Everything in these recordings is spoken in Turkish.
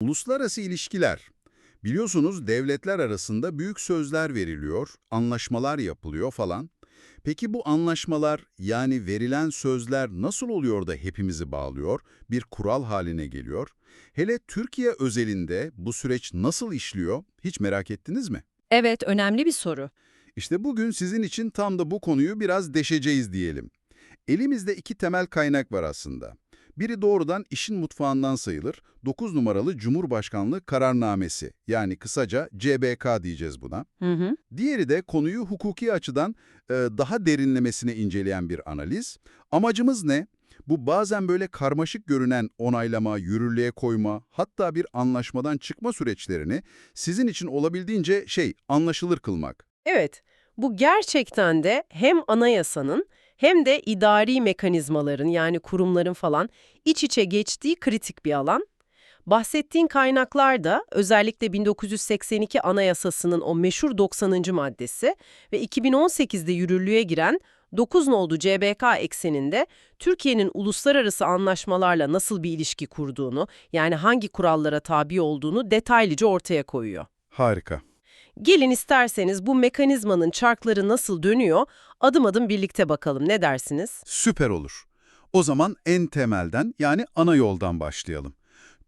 Uluslararası ilişkiler. Biliyorsunuz devletler arasında büyük sözler veriliyor, anlaşmalar yapılıyor falan. Peki bu anlaşmalar yani verilen sözler nasıl oluyor da hepimizi bağlıyor, bir kural haline geliyor? Hele Türkiye özelinde bu süreç nasıl işliyor hiç merak ettiniz mi? Evet, önemli bir soru. İşte bugün sizin için tam da bu konuyu biraz deşeceğiz diyelim. Elimizde iki temel kaynak var aslında. Biri doğrudan işin mutfağından sayılır, 9 numaralı Cumhurbaşkanlığı kararnamesi yani kısaca CBK diyeceğiz buna. Hı hı. Diğeri de konuyu hukuki açıdan e, daha derinlemesine inceleyen bir analiz. Amacımız ne? Bu bazen böyle karmaşık görünen onaylama, yürürlüğe koyma, hatta bir anlaşmadan çıkma süreçlerini sizin için olabildiğince şey, anlaşılır kılmak. Evet, bu gerçekten de hem anayasanın hem de idari mekanizmaların yani kurumların falan iç içe geçtiği kritik bir alan. Bahsettiğin kaynaklar da özellikle 1982 Anayasası'nın o meşhur 90. maddesi ve 2018'de yürürlüğe giren 9 nolu CBK ekseninde Türkiye'nin uluslararası anlaşmalarla nasıl bir ilişki kurduğunu, yani hangi kurallara tabi olduğunu detaylıca ortaya koyuyor. Harika. Gelin isterseniz bu mekanizmanın çarkları nasıl dönüyor adım adım birlikte bakalım ne dersiniz? Süper olur. O zaman en temelden yani ana yoldan başlayalım.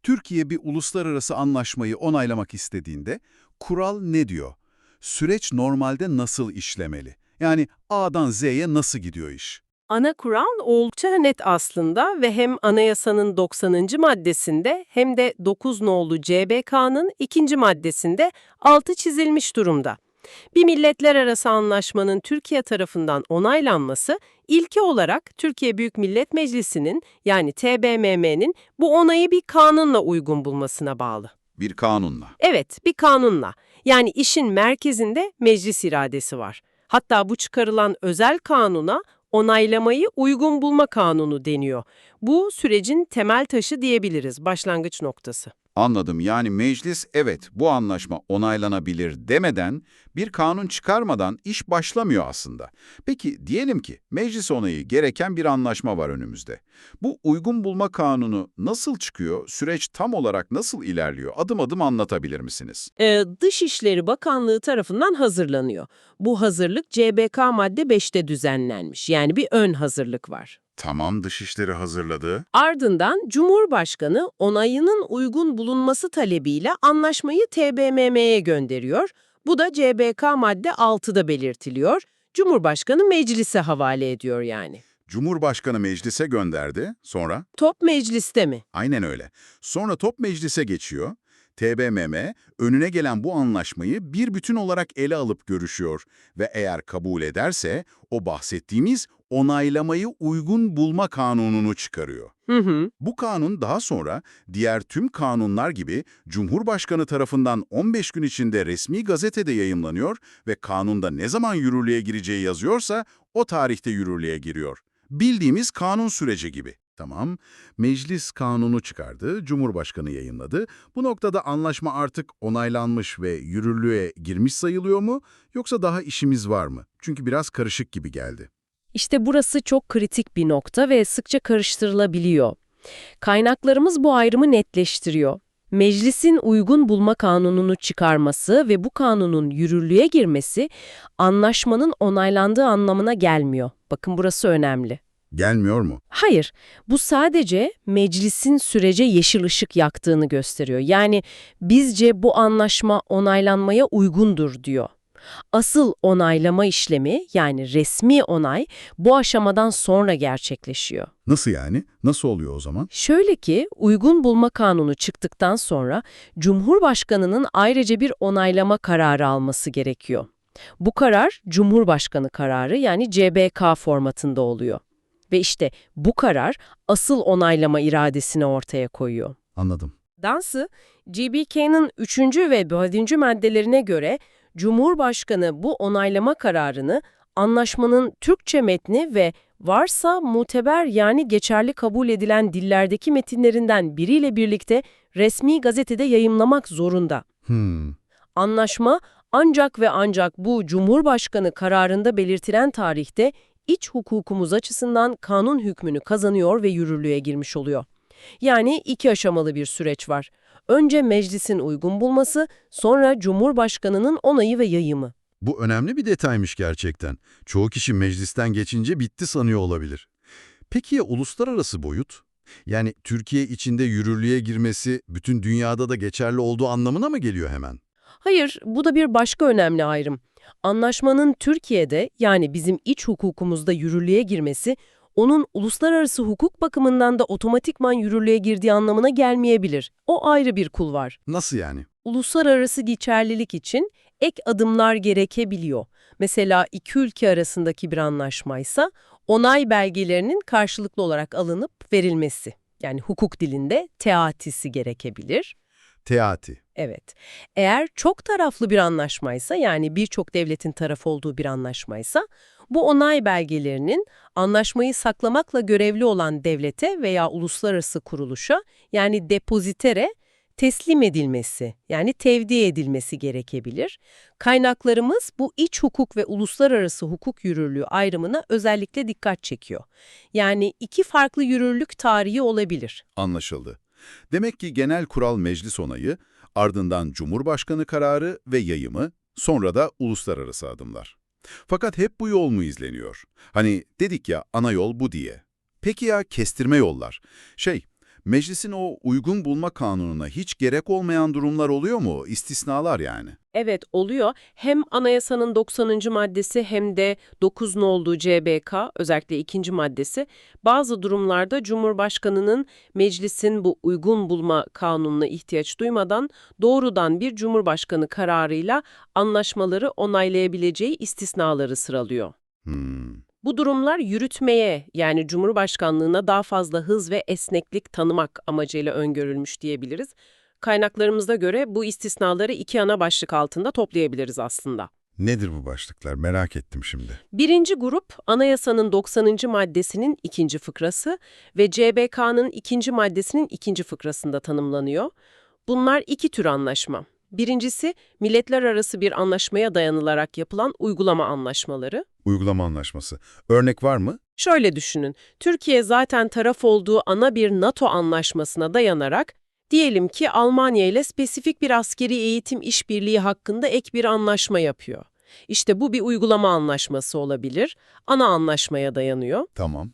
Türkiye bir uluslararası anlaşmayı onaylamak istediğinde kural ne diyor? Süreç normalde nasıl işlemeli? Yani A'dan Z'ye nasıl gidiyor iş? Ana kural oldukça net aslında ve hem anayasanın 90. maddesinde hem de 9 nolu CBK'nın ikinci maddesinde altı çizilmiş durumda. Bir milletler arası anlaşmanın Türkiye tarafından onaylanması ilke olarak Türkiye Büyük Millet Meclisi'nin yani TBMM'nin bu onayı bir kanunla uygun bulmasına bağlı. Bir kanunla. Evet, bir kanunla. Yani işin merkezinde meclis iradesi var. Hatta bu çıkarılan özel kanuna onaylamayı uygun bulma kanunu deniyor. Bu sürecin temel taşı diyebiliriz, başlangıç noktası. Anladım. Yani meclis evet bu anlaşma onaylanabilir demeden bir kanun çıkarmadan iş başlamıyor aslında. Peki diyelim ki meclis onayı gereken bir anlaşma var önümüzde. Bu uygun bulma kanunu nasıl çıkıyor? Süreç tam olarak nasıl ilerliyor? Adım adım anlatabilir misiniz? Ee, Dışişleri Bakanlığı tarafından hazırlanıyor. Bu hazırlık CBK madde 5'te düzenlenmiş. Yani bir ön hazırlık var. Tamam Dışişleri hazırladı. Ardından Cumhurbaşkanı onayının uygun bulunması talebiyle anlaşmayı TBMM'ye gönderiyor. Bu da CBK madde 6'da belirtiliyor. Cumhurbaşkanı meclise havale ediyor yani. Cumhurbaşkanı meclise gönderdi. Sonra? Top mecliste mi? Aynen öyle. Sonra top meclise geçiyor. TBMM önüne gelen bu anlaşmayı bir bütün olarak ele alıp görüşüyor ve eğer kabul ederse o bahsettiğimiz onaylamayı uygun bulma kanununu çıkarıyor. Hı hı. Bu kanun daha sonra diğer tüm kanunlar gibi Cumhurbaşkanı tarafından 15 gün içinde resmi gazetede yayımlanıyor ve kanunda ne zaman yürürlüğe gireceği yazıyorsa o tarihte yürürlüğe giriyor. Bildiğimiz kanun süreci gibi. Tamam, meclis kanunu çıkardı, Cumhurbaşkanı yayınladı. Bu noktada anlaşma artık onaylanmış ve yürürlüğe girmiş sayılıyor mu? Yoksa daha işimiz var mı? Çünkü biraz karışık gibi geldi. İşte burası çok kritik bir nokta ve sıkça karıştırılabiliyor. Kaynaklarımız bu ayrımı netleştiriyor. Meclisin uygun bulma kanununu çıkarması ve bu kanunun yürürlüğe girmesi anlaşmanın onaylandığı anlamına gelmiyor. Bakın burası önemli. Gelmiyor mu? Hayır, bu sadece meclisin sürece yeşil ışık yaktığını gösteriyor. Yani bizce bu anlaşma onaylanmaya uygundur diyor. Asıl onaylama işlemi yani resmi onay bu aşamadan sonra gerçekleşiyor. Nasıl yani? Nasıl oluyor o zaman? Şöyle ki uygun bulma kanunu çıktıktan sonra Cumhurbaşkanının ayrıca bir onaylama kararı alması gerekiyor. Bu karar Cumhurbaşkanı kararı yani CBK formatında oluyor. Ve işte bu karar asıl onaylama iradesini ortaya koyuyor. Anladım. Dansı, GBK'nın 3. ve 4. maddelerine göre Cumhurbaşkanı bu onaylama kararını anlaşmanın Türkçe metni ve varsa muteber yani geçerli kabul edilen dillerdeki metinlerinden biriyle birlikte resmi gazetede yayımlamak zorunda. Hmm. Anlaşma ancak ve ancak bu Cumhurbaşkanı kararında belirtilen tarihte iç hukukumuz açısından kanun hükmünü kazanıyor ve yürürlüğe girmiş oluyor. Yani iki aşamalı bir süreç var. Önce meclisin uygun bulması, sonra Cumhurbaşkanı'nın onayı ve yayımı. Bu önemli bir detaymış gerçekten. Çoğu kişi meclisten geçince bitti sanıyor olabilir. Peki ya uluslararası boyut? Yani Türkiye içinde yürürlüğe girmesi bütün dünyada da geçerli olduğu anlamına mı geliyor hemen? Hayır, bu da bir başka önemli ayrım. Anlaşmanın Türkiye'de yani bizim iç hukukumuzda yürürlüğe girmesi, onun uluslararası hukuk bakımından da otomatikman yürürlüğe girdiği anlamına gelmeyebilir. O ayrı bir kul var. Nasıl yani? Uluslararası geçerlilik için ek adımlar gerekebiliyor. Mesela iki ülke arasındaki bir anlaşmaysa onay belgelerinin karşılıklı olarak alınıp verilmesi. Yani hukuk dilinde teatisi gerekebilir. Teati. Evet. Eğer çok taraflı bir anlaşmaysa yani birçok devletin tarafı olduğu bir anlaşmaysa bu onay belgelerinin anlaşmayı saklamakla görevli olan devlete veya uluslararası kuruluşa yani depozitere teslim edilmesi yani tevdi edilmesi gerekebilir. Kaynaklarımız bu iç hukuk ve uluslararası hukuk yürürlüğü ayrımına özellikle dikkat çekiyor. Yani iki farklı yürürlük tarihi olabilir. Anlaşıldı. Demek ki genel kural meclis onayı, ardından Cumhurbaşkanı kararı ve yayımı, sonra da uluslararası adımlar. Fakat hep bu yol mu izleniyor? Hani dedik ya ana yol bu diye. Peki ya kestirme yollar? Şey, meclisin o uygun bulma kanununa hiç gerek olmayan durumlar oluyor mu? İstisnalar yani. Evet oluyor. Hem anayasanın 90. maddesi hem de 9 nolu CBK özellikle ikinci maddesi bazı durumlarda Cumhurbaşkanı'nın meclisin bu uygun bulma kanununa ihtiyaç duymadan doğrudan bir Cumhurbaşkanı kararıyla anlaşmaları onaylayabileceği istisnaları sıralıyor. Hmm. Bu durumlar yürütmeye yani Cumhurbaşkanlığına daha fazla hız ve esneklik tanımak amacıyla öngörülmüş diyebiliriz. Kaynaklarımıza göre bu istisnaları iki ana başlık altında toplayabiliriz aslında. Nedir bu başlıklar? Merak ettim şimdi. Birinci grup, anayasanın 90. maddesinin ikinci fıkrası ve CBK'nın ikinci maddesinin ikinci fıkrasında tanımlanıyor. Bunlar iki tür anlaşma. Birincisi, milletler arası bir anlaşmaya dayanılarak yapılan uygulama anlaşmaları. Uygulama anlaşması. Örnek var mı? Şöyle düşünün, Türkiye zaten taraf olduğu ana bir NATO anlaşmasına dayanarak, diyelim ki Almanya ile spesifik bir askeri eğitim işbirliği hakkında ek bir anlaşma yapıyor. İşte bu bir uygulama anlaşması olabilir, ana anlaşmaya dayanıyor. Tamam.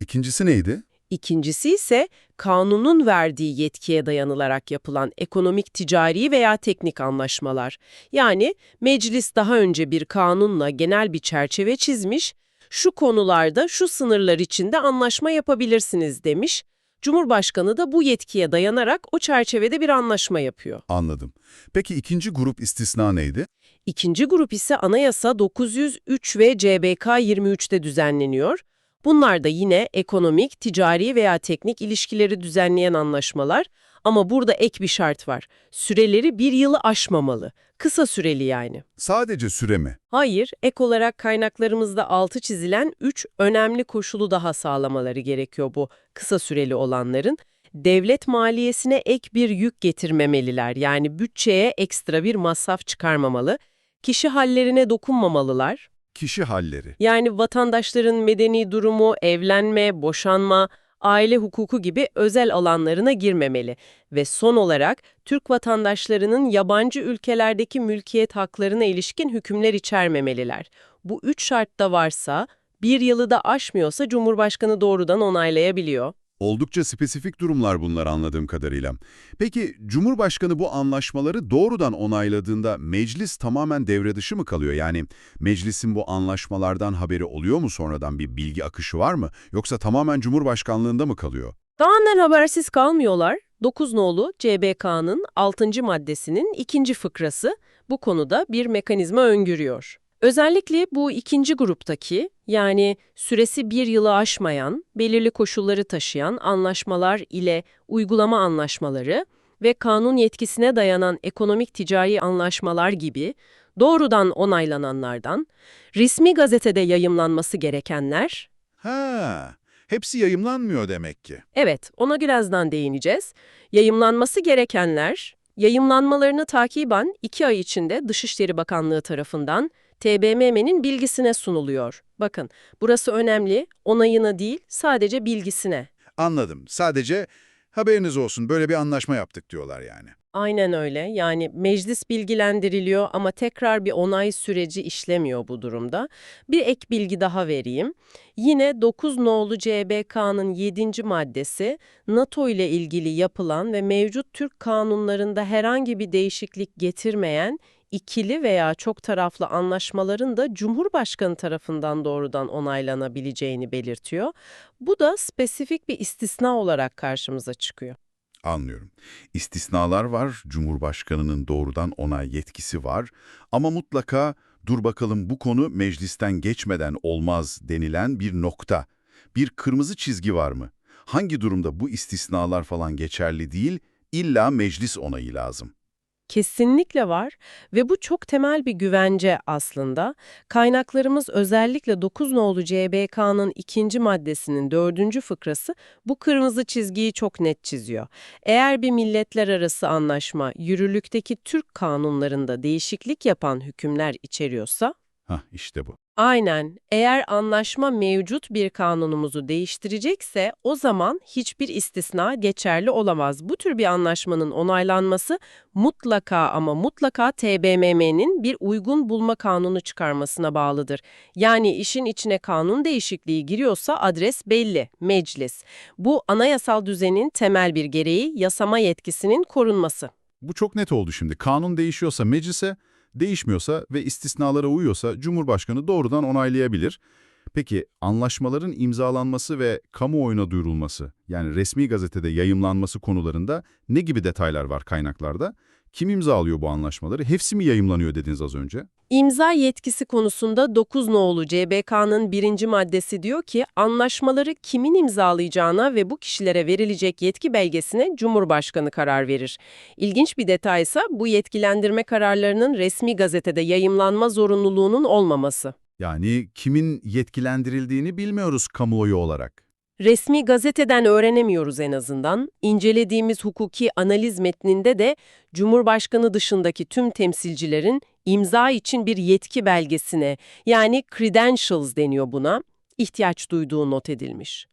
İkincisi neydi? İkincisi ise kanunun verdiği yetkiye dayanılarak yapılan ekonomik, ticari veya teknik anlaşmalar. Yani meclis daha önce bir kanunla genel bir çerçeve çizmiş, şu konularda şu sınırlar içinde anlaşma yapabilirsiniz demiş. Cumhurbaşkanı da bu yetkiye dayanarak o çerçevede bir anlaşma yapıyor. Anladım. Peki ikinci grup istisna neydi? İkinci grup ise Anayasa 903 ve CBK 23'te düzenleniyor. Bunlar da yine ekonomik, ticari veya teknik ilişkileri düzenleyen anlaşmalar ama burada ek bir şart var. Süreleri bir yılı aşmamalı. Kısa süreli yani. Sadece süre mi? Hayır, ek olarak kaynaklarımızda altı çizilen üç önemli koşulu daha sağlamaları gerekiyor bu kısa süreli olanların. Devlet maliyesine ek bir yük getirmemeliler yani bütçeye ekstra bir masraf çıkarmamalı. Kişi hallerine dokunmamalılar. Kişi halleri. Yani vatandaşların medeni durumu, evlenme, boşanma, aile hukuku gibi özel alanlarına girmemeli. Ve son olarak Türk vatandaşlarının yabancı ülkelerdeki mülkiyet haklarına ilişkin hükümler içermemeliler. Bu üç şart da varsa, bir yılı da aşmıyorsa Cumhurbaşkanı doğrudan onaylayabiliyor. Oldukça spesifik durumlar bunlar anladığım kadarıyla. Peki Cumhurbaşkanı bu anlaşmaları doğrudan onayladığında meclis tamamen devre dışı mı kalıyor? Yani meclisin bu anlaşmalardan haberi oluyor mu sonradan bir bilgi akışı var mı? Yoksa tamamen Cumhurbaşkanlığında mı kalıyor? Tamamen habersiz kalmıyorlar. 9 nolu CBK'nın 6. maddesinin ikinci fıkrası bu konuda bir mekanizma öngörüyor. Özellikle bu ikinci gruptaki yani süresi bir yılı aşmayan, belirli koşulları taşıyan anlaşmalar ile uygulama anlaşmaları ve kanun yetkisine dayanan ekonomik ticari anlaşmalar gibi doğrudan onaylananlardan, resmi gazetede yayımlanması gerekenler, Ha, hepsi yayımlanmıyor demek ki. Evet, ona birazdan değineceğiz. Yayımlanması gerekenler, yayımlanmalarını takiben iki ay içinde Dışişleri Bakanlığı tarafından TBMM'nin bilgisine sunuluyor. Bakın, burası önemli, onayına değil, sadece bilgisine. Anladım. Sadece haberiniz olsun böyle bir anlaşma yaptık diyorlar yani. Aynen öyle. Yani meclis bilgilendiriliyor ama tekrar bir onay süreci işlemiyor bu durumda. Bir ek bilgi daha vereyim. Yine 9 nolu CBK'nın 7. maddesi NATO ile ilgili yapılan ve mevcut Türk kanunlarında herhangi bir değişiklik getirmeyen ikili veya çok taraflı anlaşmaların da Cumhurbaşkanı tarafından doğrudan onaylanabileceğini belirtiyor. Bu da spesifik bir istisna olarak karşımıza çıkıyor. Anlıyorum. İstisnalar var, Cumhurbaşkanı'nın doğrudan onay yetkisi var ama mutlaka dur bakalım bu konu meclisten geçmeden olmaz denilen bir nokta, bir kırmızı çizgi var mı? Hangi durumda bu istisnalar falan geçerli değil, illa meclis onayı lazım. Kesinlikle var ve bu çok temel bir güvence aslında. Kaynaklarımız özellikle 9 nolu CBK'nın ikinci maddesinin dördüncü fıkrası bu kırmızı çizgiyi çok net çiziyor. Eğer bir milletler arası anlaşma yürürlükteki Türk kanunlarında değişiklik yapan hükümler içeriyorsa, Hah işte bu. Aynen. Eğer anlaşma mevcut bir kanunumuzu değiştirecekse o zaman hiçbir istisna geçerli olamaz. Bu tür bir anlaşmanın onaylanması mutlaka ama mutlaka TBMM'nin bir uygun bulma kanunu çıkarmasına bağlıdır. Yani işin içine kanun değişikliği giriyorsa adres belli, meclis. Bu anayasal düzenin temel bir gereği yasama yetkisinin korunması. Bu çok net oldu şimdi. Kanun değişiyorsa meclise, değişmiyorsa ve istisnalara uyuyorsa Cumhurbaşkanı doğrudan onaylayabilir. Peki anlaşmaların imzalanması ve kamuoyuna duyurulması, yani resmi gazetede yayımlanması konularında ne gibi detaylar var kaynaklarda? Kim imzalıyor bu anlaşmaları? Hepsi mi yayımlanıyor dediniz az önce? İmza yetkisi konusunda 9 nolu CBK'nın birinci maddesi diyor ki anlaşmaları kimin imzalayacağına ve bu kişilere verilecek yetki belgesine Cumhurbaşkanı karar verir. İlginç bir detay ise bu yetkilendirme kararlarının resmi gazetede yayımlanma zorunluluğunun olmaması. Yani kimin yetkilendirildiğini bilmiyoruz kamuoyu olarak. Resmi gazeteden öğrenemiyoruz en azından. İncelediğimiz hukuki analiz metninde de Cumhurbaşkanı dışındaki tüm temsilcilerin imza için bir yetki belgesine yani credentials deniyor buna, ihtiyaç duyduğu not edilmiş.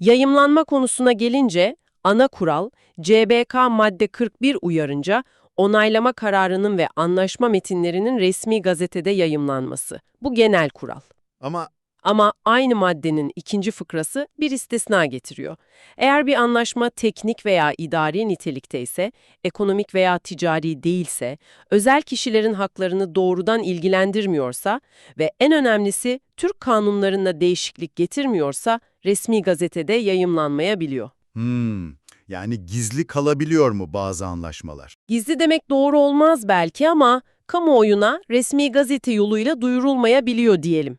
Yayımlanma konusuna gelince ana kural CBK madde 41 uyarınca onaylama kararının ve anlaşma metinlerinin resmi gazetede yayımlanması. Bu genel kural. Ama Ama aynı maddenin ikinci fıkrası bir istisna getiriyor. Eğer bir anlaşma teknik veya idari nitelikte ise, ekonomik veya ticari değilse, özel kişilerin haklarını doğrudan ilgilendirmiyorsa ve en önemlisi Türk kanunlarına değişiklik getirmiyorsa resmi gazetede yayımlanmayabiliyor. hmm, yani gizli kalabiliyor mu bazı anlaşmalar? Gizli demek doğru olmaz belki ama kamuoyuna resmi gazete yoluyla duyurulmayabiliyor diyelim.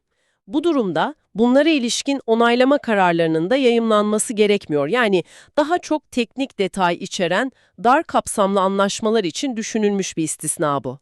Bu durumda bunlara ilişkin onaylama kararlarının da yayımlanması gerekmiyor. Yani daha çok teknik detay içeren dar kapsamlı anlaşmalar için düşünülmüş bir istisna bu.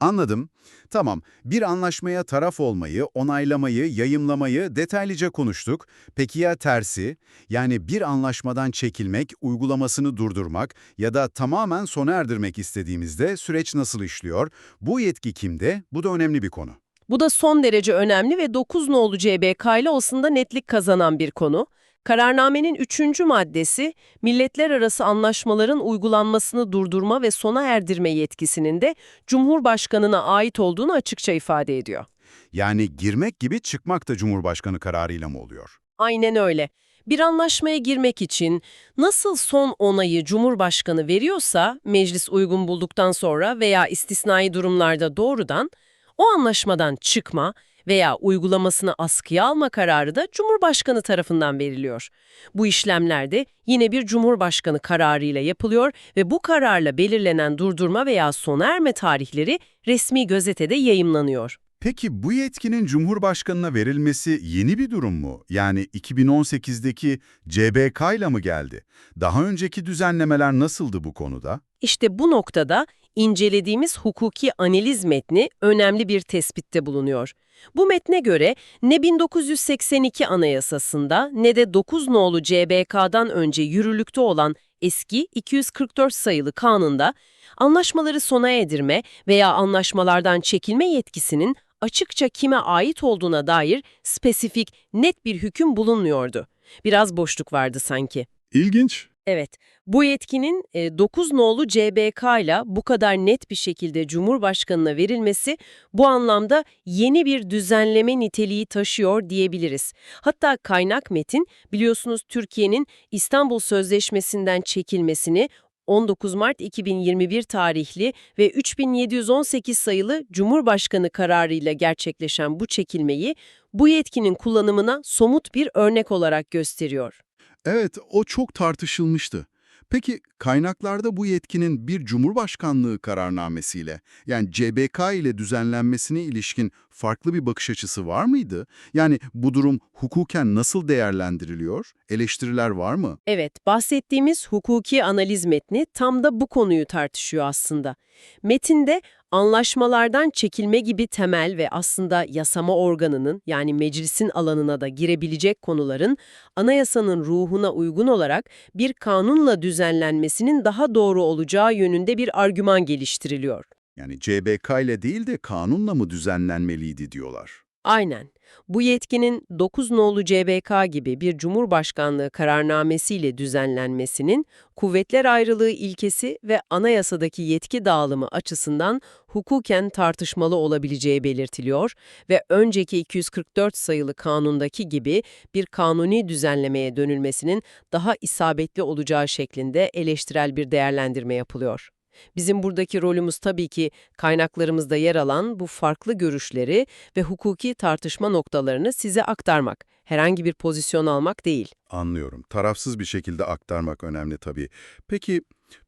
Anladım. Tamam, bir anlaşmaya taraf olmayı, onaylamayı, yayımlamayı detaylıca konuştuk. Peki ya tersi? Yani bir anlaşmadan çekilmek, uygulamasını durdurmak ya da tamamen sona erdirmek istediğimizde süreç nasıl işliyor? Bu yetki kimde? Bu da önemli bir konu. Bu da son derece önemli ve 9 nolu CBK ile aslında netlik kazanan bir konu. Kararnamenin üçüncü maddesi, milletler arası anlaşmaların uygulanmasını durdurma ve sona erdirme yetkisinin de Cumhurbaşkanına ait olduğunu açıkça ifade ediyor. Yani girmek gibi çıkmak da Cumhurbaşkanı kararıyla mı oluyor? Aynen öyle. Bir anlaşmaya girmek için nasıl son onayı Cumhurbaşkanı veriyorsa, meclis uygun bulduktan sonra veya istisnai durumlarda doğrudan, o anlaşmadan çıkma veya uygulamasını askıya alma kararı da Cumhurbaşkanı tarafından veriliyor. Bu işlemlerde yine bir Cumhurbaşkanı kararıyla yapılıyor ve bu kararla belirlenen durdurma veya sona erme tarihleri resmi gazetede yayımlanıyor. Peki bu yetkinin Cumhurbaşkanına verilmesi yeni bir durum mu? Yani 2018'deki CBK ile mı geldi? Daha önceki düzenlemeler nasıldı bu konuda? İşte bu noktada incelediğimiz hukuki analiz metni önemli bir tespitte bulunuyor. Bu metne göre ne 1982 Anayasası'nda ne de 9 nolu CBK'dan önce yürürlükte olan eski 244 sayılı kanunda anlaşmaları sona erdirme veya anlaşmalardan çekilme yetkisinin açıkça kime ait olduğuna dair spesifik, net bir hüküm bulunmuyordu. Biraz boşluk vardı sanki. İlginç. Evet, bu yetkinin e, 9 nolu CBK ile bu kadar net bir şekilde Cumhurbaşkanına verilmesi bu anlamda yeni bir düzenleme niteliği taşıyor diyebiliriz. Hatta kaynak metin biliyorsunuz Türkiye'nin İstanbul Sözleşmesi'nden çekilmesini 19 Mart 2021 tarihli ve 3718 sayılı Cumhurbaşkanı kararıyla gerçekleşen bu çekilmeyi bu yetkinin kullanımına somut bir örnek olarak gösteriyor. Evet, o çok tartışılmıştı. Peki kaynaklarda bu yetkinin bir Cumhurbaşkanlığı kararnamesiyle, yani CBK ile düzenlenmesine ilişkin farklı bir bakış açısı var mıydı? Yani bu durum hukuken nasıl değerlendiriliyor? Eleştiriler var mı? Evet, bahsettiğimiz hukuki analiz metni tam da bu konuyu tartışıyor aslında. Metinde anlaşmalardan çekilme gibi temel ve aslında yasama organının yani meclisin alanına da girebilecek konuların anayasanın ruhuna uygun olarak bir kanunla düzenlenmesinin daha doğru olacağı yönünde bir argüman geliştiriliyor. Yani CBK ile değil de kanunla mı düzenlenmeliydi diyorlar. Aynen. Bu yetkinin 9 nolu CBK gibi bir Cumhurbaşkanlığı kararnamesiyle düzenlenmesinin kuvvetler ayrılığı ilkesi ve anayasadaki yetki dağılımı açısından hukuken tartışmalı olabileceği belirtiliyor ve önceki 244 sayılı kanundaki gibi bir kanuni düzenlemeye dönülmesinin daha isabetli olacağı şeklinde eleştirel bir değerlendirme yapılıyor. Bizim buradaki rolümüz tabii ki kaynaklarımızda yer alan bu farklı görüşleri ve hukuki tartışma noktalarını size aktarmak. Herhangi bir pozisyon almak değil. Anlıyorum. Tarafsız bir şekilde aktarmak önemli tabii. Peki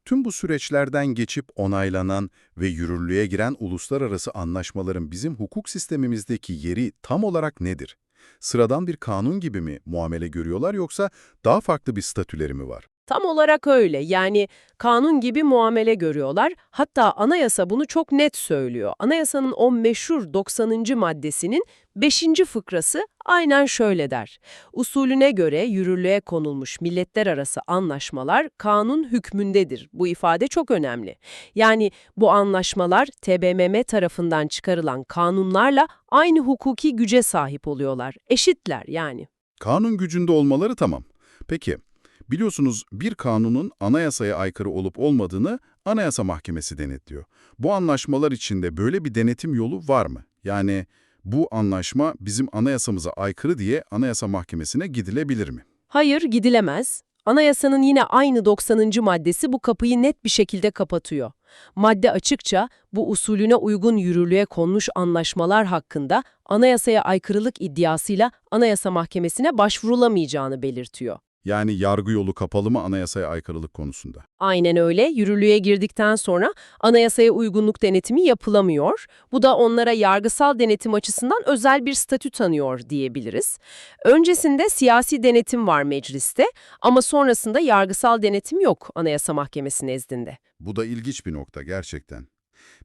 tüm bu süreçlerden geçip onaylanan ve yürürlüğe giren uluslararası anlaşmaların bizim hukuk sistemimizdeki yeri tam olarak nedir? Sıradan bir kanun gibi mi muamele görüyorlar yoksa daha farklı bir statüleri mi var? Tam olarak öyle. Yani kanun gibi muamele görüyorlar. Hatta anayasa bunu çok net söylüyor. Anayasanın o meşhur 90. maddesinin 5. fıkrası aynen şöyle der. Usulüne göre yürürlüğe konulmuş milletler arası anlaşmalar kanun hükmündedir. Bu ifade çok önemli. Yani bu anlaşmalar TBMM tarafından çıkarılan kanunlarla aynı hukuki güce sahip oluyorlar. Eşitler yani. Kanun gücünde olmaları tamam. Peki, biliyorsunuz bir kanunun anayasaya aykırı olup olmadığını Anayasa Mahkemesi denetliyor. Bu anlaşmalar içinde böyle bir denetim yolu var mı? Yani bu anlaşma bizim anayasamıza aykırı diye Anayasa Mahkemesi'ne gidilebilir mi? Hayır, gidilemez. Anayasanın yine aynı 90. maddesi bu kapıyı net bir şekilde kapatıyor. Madde açıkça bu usulüne uygun yürürlüğe konmuş anlaşmalar hakkında anayasaya aykırılık iddiasıyla Anayasa Mahkemesi'ne başvurulamayacağını belirtiyor. Yani yargı yolu kapalı mı anayasaya aykırılık konusunda? Aynen öyle. Yürürlüğe girdikten sonra anayasaya uygunluk denetimi yapılamıyor. Bu da onlara yargısal denetim açısından özel bir statü tanıyor diyebiliriz. Öncesinde siyasi denetim var mecliste ama sonrasında yargısal denetim yok Anayasa Mahkemesi nezdinde. Bu da ilginç bir nokta gerçekten.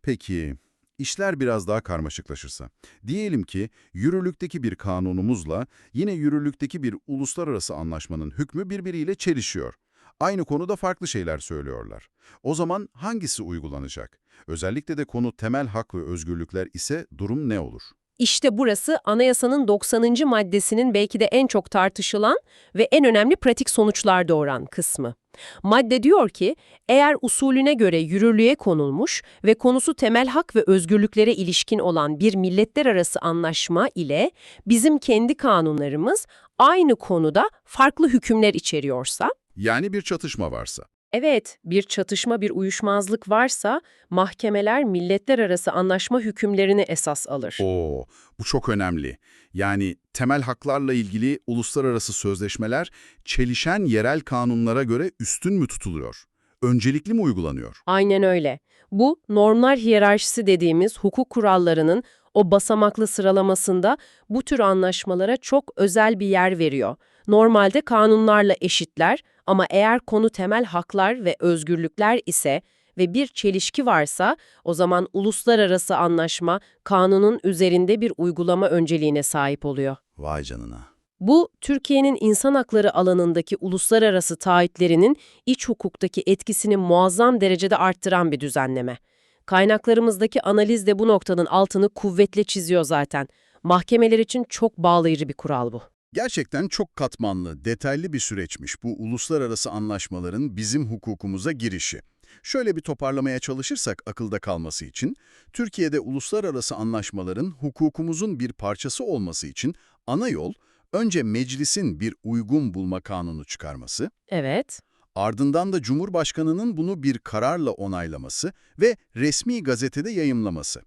Peki, işler biraz daha karmaşıklaşırsa. Diyelim ki yürürlükteki bir kanunumuzla yine yürürlükteki bir uluslararası anlaşmanın hükmü birbiriyle çelişiyor. Aynı konuda farklı şeyler söylüyorlar. O zaman hangisi uygulanacak? Özellikle de konu temel hak ve özgürlükler ise durum ne olur? İşte burası anayasanın 90. maddesinin belki de en çok tartışılan ve en önemli pratik sonuçlar doğuran kısmı. Madde diyor ki, eğer usulüne göre yürürlüğe konulmuş ve konusu temel hak ve özgürlüklere ilişkin olan bir milletler arası anlaşma ile bizim kendi kanunlarımız aynı konuda farklı hükümler içeriyorsa, Yani bir çatışma varsa. Evet, bir çatışma, bir uyuşmazlık varsa mahkemeler milletler arası anlaşma hükümlerini esas alır. Oo, bu çok önemli. Yani temel haklarla ilgili uluslararası sözleşmeler çelişen yerel kanunlara göre üstün mü tutuluyor? Öncelikli mi uygulanıyor? Aynen öyle. Bu normlar hiyerarşisi dediğimiz hukuk kurallarının o basamaklı sıralamasında bu tür anlaşmalara çok özel bir yer veriyor. Normalde kanunlarla eşitler ama eğer konu temel haklar ve özgürlükler ise ve bir çelişki varsa o zaman uluslararası anlaşma kanunun üzerinde bir uygulama önceliğine sahip oluyor. Vay canına. Bu, Türkiye'nin insan hakları alanındaki uluslararası taahhütlerinin iç hukuktaki etkisini muazzam derecede arttıran bir düzenleme. Kaynaklarımızdaki analiz de bu noktanın altını kuvvetle çiziyor zaten. Mahkemeler için çok bağlayıcı bir kural bu. Gerçekten çok katmanlı, detaylı bir süreçmiş bu uluslararası anlaşmaların bizim hukukumuza girişi. Şöyle bir toparlamaya çalışırsak akılda kalması için, Türkiye'de uluslararası anlaşmaların hukukumuzun bir parçası olması için ana yol, önce meclisin bir uygun bulma kanunu çıkarması, Evet. ardından da Cumhurbaşkanı'nın bunu bir kararla onaylaması ve resmi gazetede yayımlaması.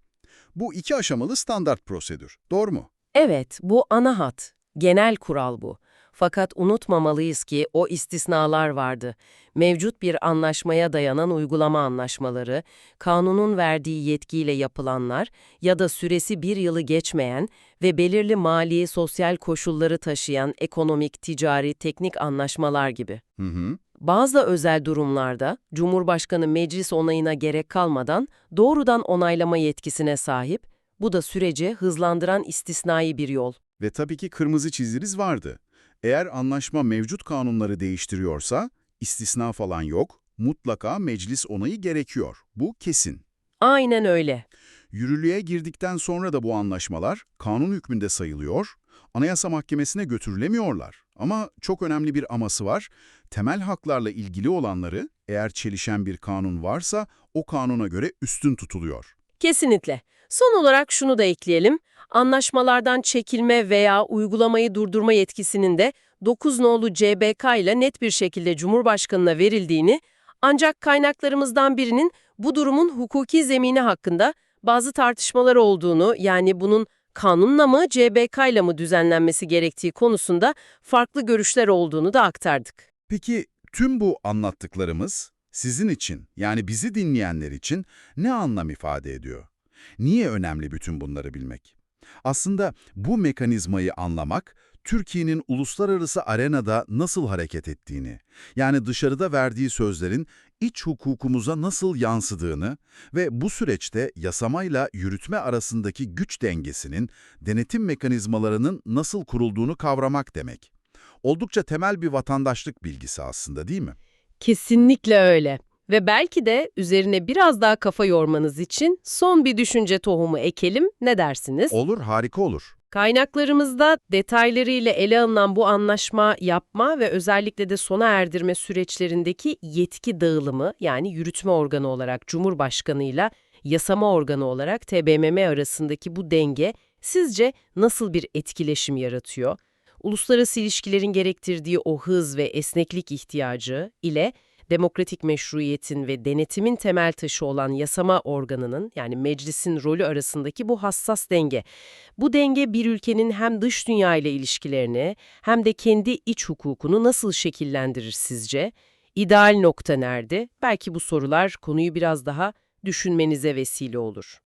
Bu iki aşamalı standart prosedür, doğru mu? Evet, bu ana hat. Genel kural bu. Fakat unutmamalıyız ki o istisnalar vardı. Mevcut bir anlaşmaya dayanan uygulama anlaşmaları, kanunun verdiği yetkiyle yapılanlar ya da süresi bir yılı geçmeyen ve belirli mali sosyal koşulları taşıyan ekonomik, ticari, teknik anlaşmalar gibi. Hı hı. Bazı özel durumlarda Cumhurbaşkanı meclis onayına gerek kalmadan doğrudan onaylama yetkisine sahip, bu da süreci hızlandıran istisnai bir yol. Ve tabii ki kırmızı çizginiz vardı. Eğer anlaşma mevcut kanunları değiştiriyorsa, istisna falan yok, mutlaka meclis onayı gerekiyor. Bu kesin. Aynen öyle. Yürürlüğe girdikten sonra da bu anlaşmalar kanun hükmünde sayılıyor, Anayasa Mahkemesi'ne götürülemiyorlar. Ama çok önemli bir aması var, temel haklarla ilgili olanları eğer çelişen bir kanun varsa o kanuna göre üstün tutuluyor. Kesinlikle. Son olarak şunu da ekleyelim. Anlaşmalardan çekilme veya uygulamayı durdurma yetkisinin de 9 nolu CBK ile net bir şekilde Cumhurbaşkanı'na verildiğini, ancak kaynaklarımızdan birinin bu durumun hukuki zemini hakkında bazı tartışmalar olduğunu, yani bunun kanunla mı CBK ile mı düzenlenmesi gerektiği konusunda farklı görüşler olduğunu da aktardık. Peki tüm bu anlattıklarımız sizin için yani bizi dinleyenler için ne anlam ifade ediyor? Niye önemli bütün bunları bilmek? Aslında bu mekanizmayı anlamak, Türkiye'nin uluslararası arenada nasıl hareket ettiğini, yani dışarıda verdiği sözlerin iç hukukumuza nasıl yansıdığını ve bu süreçte yasamayla yürütme arasındaki güç dengesinin, denetim mekanizmalarının nasıl kurulduğunu kavramak demek. Oldukça temel bir vatandaşlık bilgisi aslında değil mi? Kesinlikle öyle. Ve belki de üzerine biraz daha kafa yormanız için son bir düşünce tohumu ekelim. Ne dersiniz? Olur, harika olur. Kaynaklarımızda detaylarıyla ele alınan bu anlaşma yapma ve özellikle de sona erdirme süreçlerindeki yetki dağılımı yani yürütme organı olarak Cumhurbaşkanı ile yasama organı olarak TBMM arasındaki bu denge sizce nasıl bir etkileşim yaratıyor? Uluslararası ilişkilerin gerektirdiği o hız ve esneklik ihtiyacı ile demokratik meşruiyetin ve denetimin temel taşı olan yasama organının yani meclisin rolü arasındaki bu hassas denge. Bu denge bir ülkenin hem dış dünya ile ilişkilerini hem de kendi iç hukukunu nasıl şekillendirir sizce? İdeal nokta nerede? Belki bu sorular konuyu biraz daha düşünmenize vesile olur.